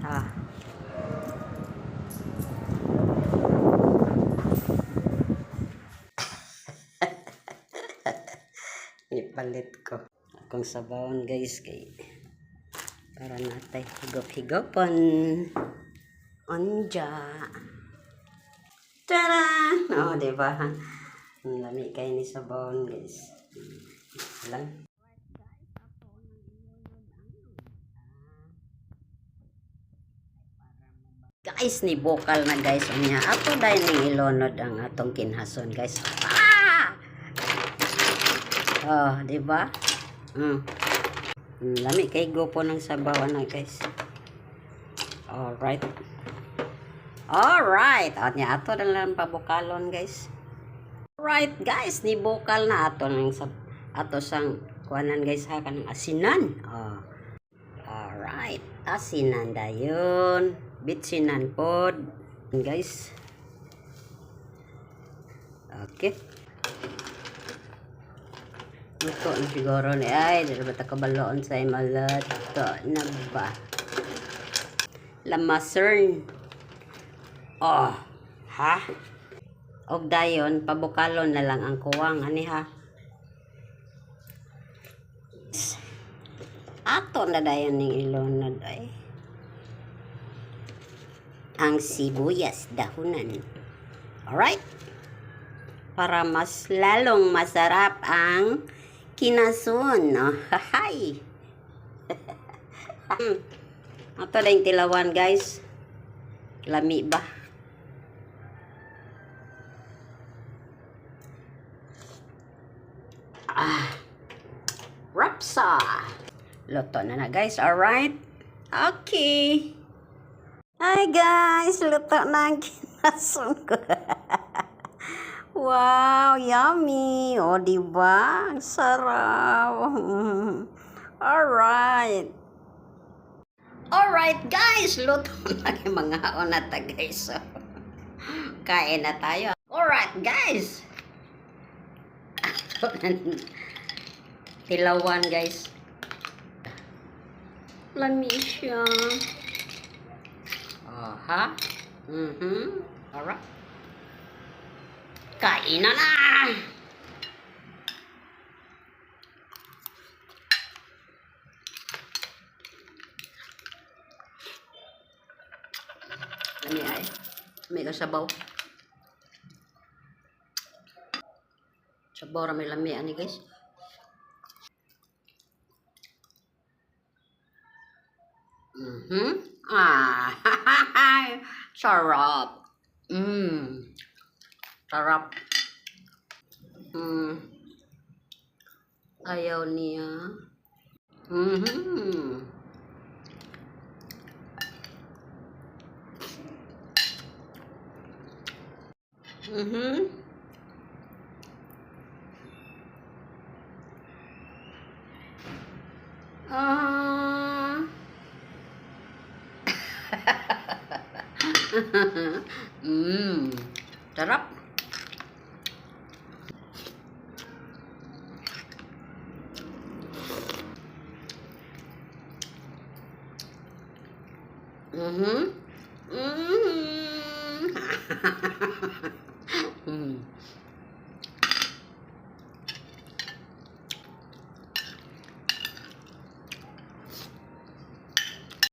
Ah. Ipalit ko. Akong sabawon guys kay para natay higop-higopon. Onja. Tara! Oh, di ba? Ang lami kayo ni sabawon guys. Lang. Guys, ni bokal na guys. Unya, ato dahil ning ilonod ang atong kinhason guys. Ah! Oh, di ba? Mm. Mm, Lami kay gopo ng sabawan na guys. Alright. Alright. At niya ato na lang pabukalon guys. Alright guys, ni bokal na ato ng sab ato sang kuanan guys ha kanang asinan. Oh. Asinan dayon. Bitsinan pod. Guys. Okay. Ito na siguro ni ay, ba kabaloon sa malato na ba? Lamasern. Oh, ha? Og dayon, pabukalon na lang ang kuwang, ani ha? Ato na dayon ning ilonod ay. Ang sibuyas dahunan. Alright? Para mas lalong masarap ang kinasun. Oh. Hmm. Ato na yung tilawan guys. Lami ba? Ah. Rapsa. Luto na na guys. Alright? Okay. Hi guys. Luto na ang kinasun ko. wow, yummy. O, diba? Ang sarap. Alright. Alright guys, luto na yung mga na ta guys. So, kain na tayo. Alright guys. Tilawan guys. Lami siya. Oh, ha? Mhm. Alright. Kain na na! Lami ay. May ka sabaw. Sabaw ra may lami ani guys. Mhm. Ah. Sarap. Mm. Sarap. Mm. Ayaw niya. Mhm. Mhm. Ah. Mm. Sarap. Mhm. Mhm.